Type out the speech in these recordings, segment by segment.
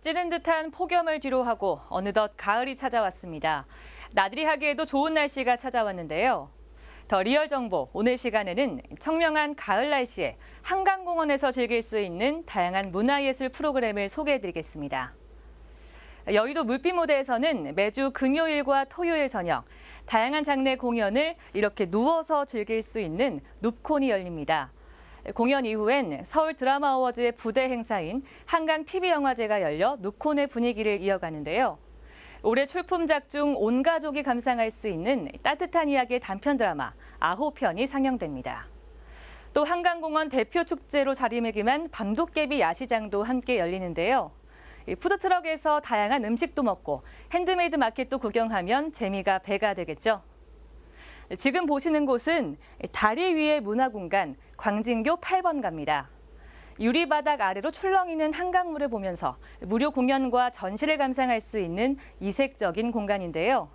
찌른 듯한 폭염을 뒤로하고 어느덧 가을이 찾아왔습니다. 나들이 하기에도 좋은 날씨가 찾아왔는데요. 더 리얼 정보 오늘 시간에는 청명한 가을 날씨에 한강공원에서 즐길 수 있는 다양한 문화예술 프로그램을 소개해드리겠습니다. 여의도 물빛 무대에서는 매주 금요일과 토요일 저녁 다양한 장르의 공연을 이렇게 누워서 즐길 수 있는 눕콘이 열립니다. 공연 이후엔 서울 드라마 어워즈의 부대 행사인 한강 TV영화제가 열려 눕콘의 분위기를 이어가는데요. 올해 출품작 중 온 가족이 감상할 수 있는 따뜻한 이야기의 단편 드라마 아홉 편이 상영됩니다. 또 한강공원 대표 축제로 자리매김한 밤도깨비 야시장도 함께 열리는데요. 이 푸드트럭에서 다양한 음식도 먹고 핸드메이드 마켓도 구경하면 재미가 배가 되겠죠. 지금 보시는 곳은 다리 위의 문화공간 광진교 8번가입니다. 유리바닥 아래로 출렁이는 한강물을 보면서 무료 공연과 전시를 감상할 수 있는 이색적인 공간인데요.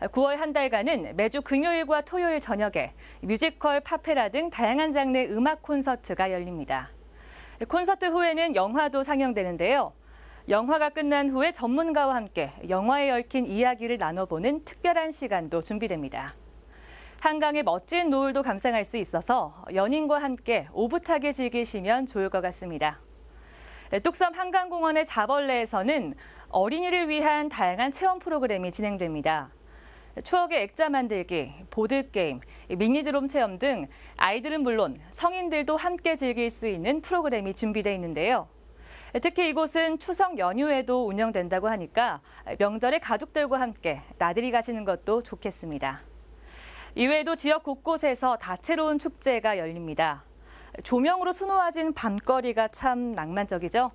9월 한 달간은 매주 금요일과 토요일 저녁에 뮤지컬, 파페라 등 다양한 장르의 음악 콘서트가 열립니다. 콘서트 후에는 영화도 상영되는데요. 영화가 끝난 후에 전문가와 함께 영화에 얽힌 이야기를 나눠보는 특별한 시간도 준비됩니다. 한강의 멋진 노을도 감상할 수 있어서 연인과 함께 오붓하게 즐기시면 좋을 것 같습니다. 뚝섬 한강공원의 자벌레에서는 어린이를 위한 다양한 체험 프로그램이 진행됩니다. 추억의 액자 만들기, 보드게임, 미니드롬 체험 등 아이들은 물론 성인들도 함께 즐길 수 있는 프로그램이 준비되어 있는데요. 특히 이곳은 추석 연휴에도 운영된다고 하니까 명절에 가족들과 함께 나들이 가시는 것도 좋겠습니다. 이외에도 지역 곳곳에서 다채로운 축제가 열립니다. 조명으로 수놓아진 밤거리가 참 낭만적이죠.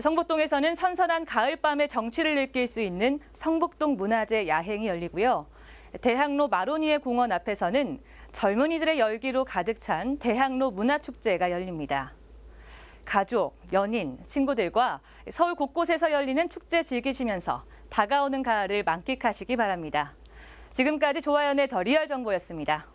성북동에서는 선선한 가을밤의 정취를 느낄 수 있는 성북동 문화제 야행이 열리고요. 대학로 마로니에 공원 앞에서는 젊은이들의 열기로 가득 찬 대학로 문화축제가 열립니다. 가족, 연인, 친구들과 서울 곳곳에서 열리는 축제 즐기시면서 다가오는 가을을 만끽하시기 바랍니다. 지금까지 조아연의 더 리얼 정보였습니다.